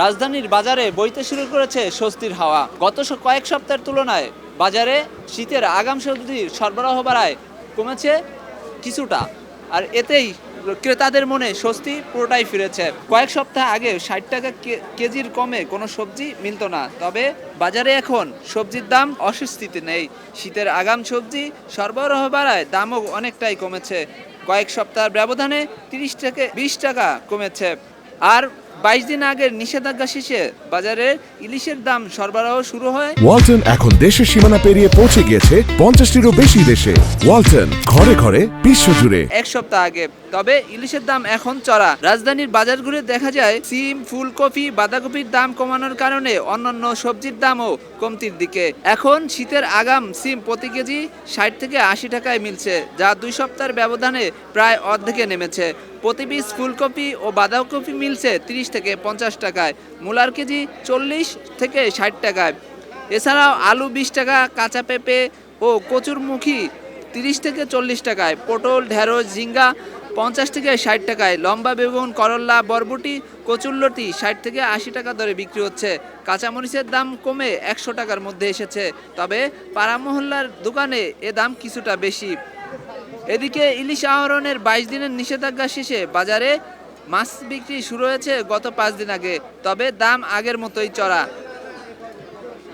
রাজধানীর বাজারে বইতে শুরু করেছে স্বস্তির হাওয়া। গত কয়েক সপ্তাহের তুলনায় বাজারে শীতের আগাম সবজির সরবরাহ বাড়ায় কমেছে কিছুটা। আর এতেই ক্রেতাদের মনে স্বস্তি পুরোটাই ফিরেছে। কয়েক সপ্তাহ আগে ষাট টাকা কেজির কমে কোনো সবজি মিলত না। তবে বাজারে এখন সবজির দাম অস্বস্তিতে নেই। শীতের আগাম সবজি সরবরাহ বাড়ায় দামও অনেকটাই কমেছে। কয়েক সপ্তাহের ব্যবধানে তিরিশ থেকে বিশ টাকা কমেছে। আর বাইশ দিন আগের নিষেধাজ্ঞা শেষে বাজারে ইলিশের দাম সরবরাহ শুরু হয়। ওয়ালটন এখন দেশের সীমানা পেরিয়ে পৌঁছে গিয়েছে পঞ্চাশটিরও বেশি দেশে। ওয়ালটন ঘরে ঘরে বিশ্বজুড়ে। এক সপ্তাহ আগে। তবে ইলিশের দাম এখন চড়া। রাজধানীর বাজার ঘুরে দেখা যায় সিম ফুলকপি বাঁধাকপির দাম কমানোর কারণে অন্যান্য সবজির দামও কমতির দিকে। এখন শীতের আগাম সিম প্রতি কেজি ষাট থেকে আশি টাকায় মিলছে যা দুই সপ্তাহের ব্যবধানে প্রায় অর্ধেকে নেমেছে। প্রতি পিস ফুলকপি ও বাঁধাকপি মিলছে তিরিশ থেকে পঞ্চাশ টাকায়, মূলার কেজি চল্লিশ থেকে ষাট টাকায়। এছাড়াও আলু বিশ টাকা, কাঁচা পেঁপে ও কচুরমুখী তিরিশ থেকে চল্লিশ টাকায়, পটল, ঢেঁড়স, ঝিঙ্গা পঞ্চাশ থেকে ষাট টাকায়, লম্বা বেগুন করল্লা বরবটি কচুল্লতি ষাট থেকে আশি টাকা দরে বিক্রি হচ্ছে। কাঁচামরিচের দাম কমে একশো টাকার মধ্যে এসেছে। তবে পাড়া মহল্লার দোকানে এ দাম কিছুটা বেশি। এদিকে ইলিশ আহরণের বাইশ দিনের নিষেধাজ্ঞা শেষে বাজারে মাছ বিক্রি শুরু হয়েছে গত পাঁচ দিন আগে, তবে দাম আগের মতোই চড়া।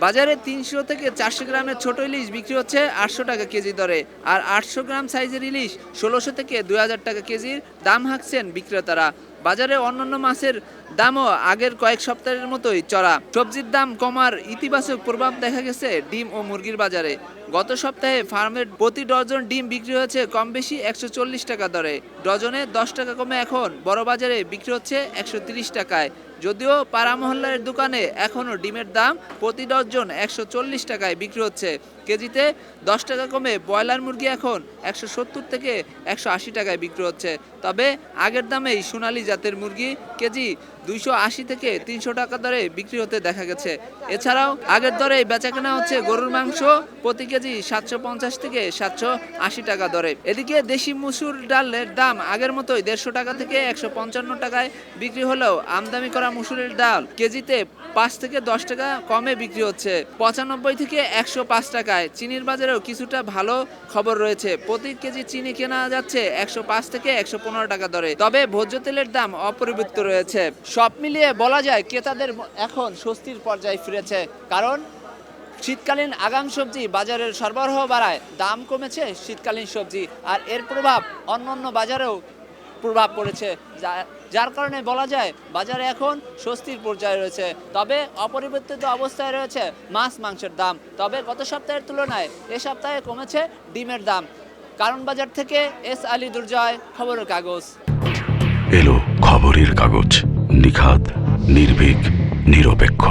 বাজারে তিনশো থেকে চারশো গ্রামের ছোট ইলিশ বিক্রি হচ্ছে আটশো টাকা কেজি দরে, আর আটশো গ্রাম সাইজের ইলিশ ষোলোশো থেকে দুই হাজার টাকা কেজির দাম হাঁকছেন বিক্রেতারা। বাজারে অন্যান্য মাছের দামও আগের কয়েক সপ্তাহের মতোই চড়া। সবজির দাম কমার ইতিবাচক প্রভাব দেখা গেছে ডিম ও মুরগির বাজারে। গত সপ্তাহে ফার্মের প্রতি ডজন ডিম বিক্রি হয়েছে কম বেশি একশো চল্লিশ টাকা দরে। ডজনে দশ টাকা কমে এখন, বড় বাজারে বিক্রি হচ্ছে একশো টাকায়। যদিও পাড়া মহল্লার দোকানে এখনও ডিমের দাম প্রতি ডজন একশো চল্লিশ টাকায় বিক্রি হচ্ছে। কেজিতে দশ টাকা কমে ব্রয়লার মুরগি এখন একশো সত্তর থেকে একশো আশি টাকায় বিক্রি হচ্ছে। তবে আগের দামেই সোনালী জাতের মুরগি কেজি দুইশো আশি থেকে তিনশো টাকা দরে বিক্রি হতে দেখা গেছে। এছাড়াও আগের দরে বেচা কেনা হচ্ছে গরুর মাংস প্রতি কেজি সাতশো পঞ্চাশ থেকে সাতশো আশি টাকা দরে। এদিকে দেশি মুসুর ডালের দাম আগের মতোই দেড়শো টাকা থেকে একশো পঞ্চান্ন টাকায় বিক্রি হলেও আমদানি করা মুসুরের ডাল কেজিতে পাঁচ থেকে দশ টাকা কমে বিক্রি হচ্ছে। পঁচানব্বই থেকে একশো পাঁচ টাকায় চিনির বাজারেও কিছুটা ভালো খবর রয়েছে। প্রতি কেজি চিনি কেনা যাচ্ছে একশো পাঁচ থেকে একশো পনেরো টাকা দরে। তবে ভোজ্য তেলের দাম অপরিবর্তিত রয়েছে। সব মিলিয়ে বলা যায়, ক্রেতাদের এখন স্বস্তির পর্যায়ে ফিরেছে। কারণ, শীতকালীন আগাম সবজি বাজারের সরবরাহ বাড়ায়। দাম কমেছে শীতকালীন সবজি। আর এর প্রভাব অন্যান্য বাজারেও প্রভাব পড়েছে। যার কারণে বলা যায়, বাজারে এখন স্বস্তির পর্যায়ে রয়েছে। তবে অপরিবর্তিত অবস্থায় রয়েছে মাছ মাংসের দাম। তবে গত সপ্তাহের তুলনায় এ সপ্তাহে কমেছে ডিমের দাম। কারণ বাজার থেকে এস আলী দুর্জয়, খবরের কাগজ। এলো খবরের কাগজ। নিখাত, নির্ভীক, নিরপেক্ষ।